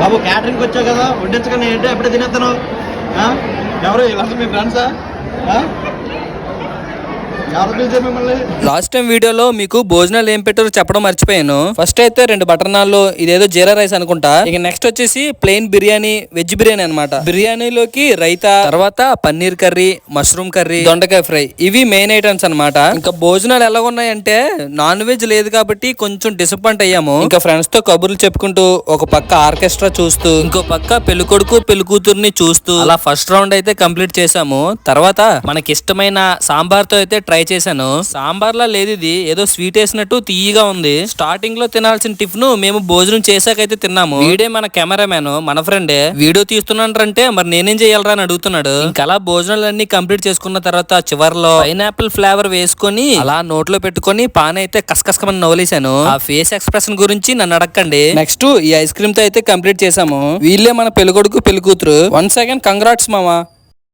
బాబు క్యాటరింగ్కి వచ్చావు కదా వడ్డించకుండా ఏంటో? ఎప్పుడే తినేస్తాను ఎవరు? మీ ఫ్రెండ్సా ఆ? ఎవరు పిలిచారు మిమ్మల్ని లాస్ట్ టైం వీడియోలో మీకు భోజనాలు ఏం పెట్టారో చెప్పడం మర్చిపోయాను. ఫస్ట్ అయితే రెండు బటర్ నాన్లు ఇదేదో జీరా రైస్ అనుకుంటా. ఇక నెక్స్ట్ వచ్చేసి ప్లెయిన్ బిర్యానీ వెజ్ బిర్యానీ అనమాట బిర్యానీలోకి రైతా తర్వాత పన్నీర్ కర్రీ మష్రూమ్ కర్రీ దొండకాయ ఫ్రై. ఇవి మెయిన్ ఐటమ్స్ అనమాట ఇంకా భోజనాలు ఎలా ఉన్నాయంటే నాన్ వెజ్ లేదు కాబట్టి కొంచెం డిసప్పాయింట్ అయ్యాము. ఇంకా ఫ్రెండ్స్తో కబుర్లు చెప్పుకుంటూ ఒక పక్క ఆర్కెస్ట్రా చూస్తూ ఇంకో పక్క పెళ్ళి కొడుకు పెళ్ళి కూతుర్ని చూస్తూ అలా ఫస్ట్ రౌండ్ అయితే కంప్లీట్ చేసాము తర్వాత మనకి ఇష్టమైన సాంబార్తో అయితే ట్రై చేశాను. సాంబార్ లా లేదు ఇది. ఏదో స్వీట్ వేసినట్టు తీయగా ఉంది. స్టార్టింగ్లో తినాల్సిన టిఫిన్ మేము భోజనం చేశాకైతే తిన్నాము. వీడే మన కెమెరామ్యాన్ మన ఫ్రెండే వీడియో తీస్తున్నానంటే మరి నేనేం చేయాలరా అని అడుగుతున్నాడు. ఇంకలా భోజనాలన్నీ కంప్లీట్ చేసుకున్న తర్వాత చివర్లో పైనాపిల్ ఫ్లేవర్ వేసుకొని అలా నోట్లో పెట్టుకొని పాన్ అయితే కసకసకమని నవలేశాను ఆ ఫేస్ ఎక్స్ప్రెషన్ గురించి నన్ను అడగండి నెక్స్ట్ ఈ ఐస్ క్రీమ్తో అయితే కంప్లీట్ చేసాము వీళ్ళే మన పెళ్ళికొడుకు పెళ్ళి కూతురు వన్ సెకండ్ కంగ్రాట్స్ మామా.